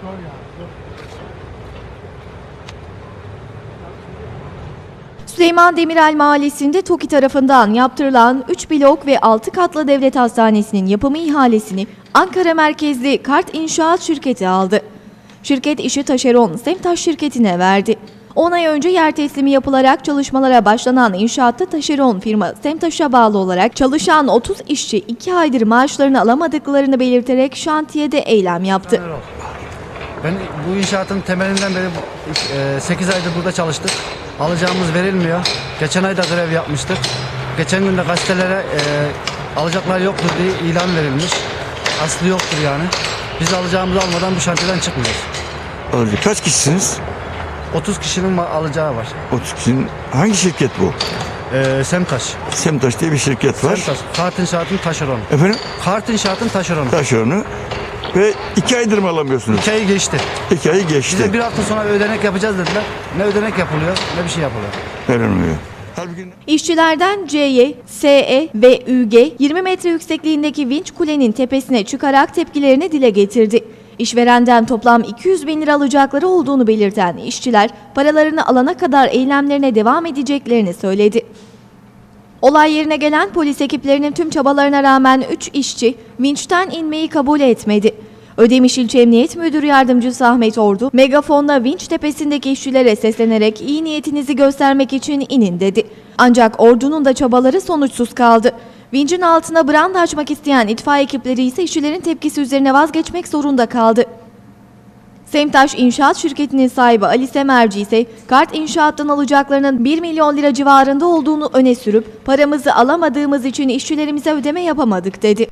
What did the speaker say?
Sor ya. Süleyman Demirel Mahallesi'nde TOKİ tarafından yaptırılan 3 blok ve 6 katlı devlet hastanesinin yapımı ihalesini Ankara merkezli Kart İnşaat Şirketi aldı. Şirket işi taşeron Semtaş şirketine verdi. 10 ay önce yer teslimi yapılarak çalışmalara başlanan inşaatta taşeron firma Semtaş'a bağlı olarak çalışan 30 işçi 2 aydır maaşlarını alamadıklarını belirterek şantiyede eylem yaptı. Ben bu inşaatın temelinden beri 8 aydır burada çalıştık. Alacağımız verilmiyor. Geçen ay da grev yapmıştık. Geçen gün de gazetelere e, alacaklar yoktur diye ilan verilmiş. Aslı yoktur yani. Biz alacağımızı almadan bu şantiyeden çıkmıyoruz. Alıcı kaç kişisiniz? 30 kişinin alacağı var. 30 kişinin. Hangi şirket bu? E, Semtaş. Semtaş diye bir şirket var. Semtaş. Kart İnşaat'ın taşeronu. Efendim? Kart İnşaat'ın taşeronu. Taşeronu. Ve iki aydır mı alamıyorsunuz? 2 ayı geçti. İki ayı geçti. Bize bir hafta sonra ödenek yapacağız dediler. Ne ödenek yapılıyor ne bir şey yapılıyor. Verilmiyor. İşçilerden C'ye, SE ve ÜG 20 metre yüksekliğindeki vinç kulenin tepesine çıkarak tepkilerini dile getirdi. İşverenden toplam 200 bin lira alacakları olduğunu belirten işçiler paralarını alana kadar eylemlerine devam edeceklerini söyledi. Olay yerine gelen polis ekiplerinin tüm çabalarına rağmen 3 işçi vinçten inmeyi kabul etmedi. Ödemiş İlçe Emniyet Müdürü Yardımcısı Ahmet Ordu, megafonla vinç tepesindeki işçilere seslenerek iyi niyetinizi göstermek için inin dedi. Ancak ordunun da çabaları sonuçsuz kaldı. Vincin altına branda açmak isteyen itfaiye ekipleri ise işçilerin tepkisi üzerine vazgeçmek zorunda kaldı. Semtaş İnşaat Şirketi'nin sahibi Ali Semerci ise kart inşaattan alacaklarının 1 milyon lira civarında olduğunu öne sürüp paramızı alamadığımız için işçilerimize ödeme yapamadık dedi.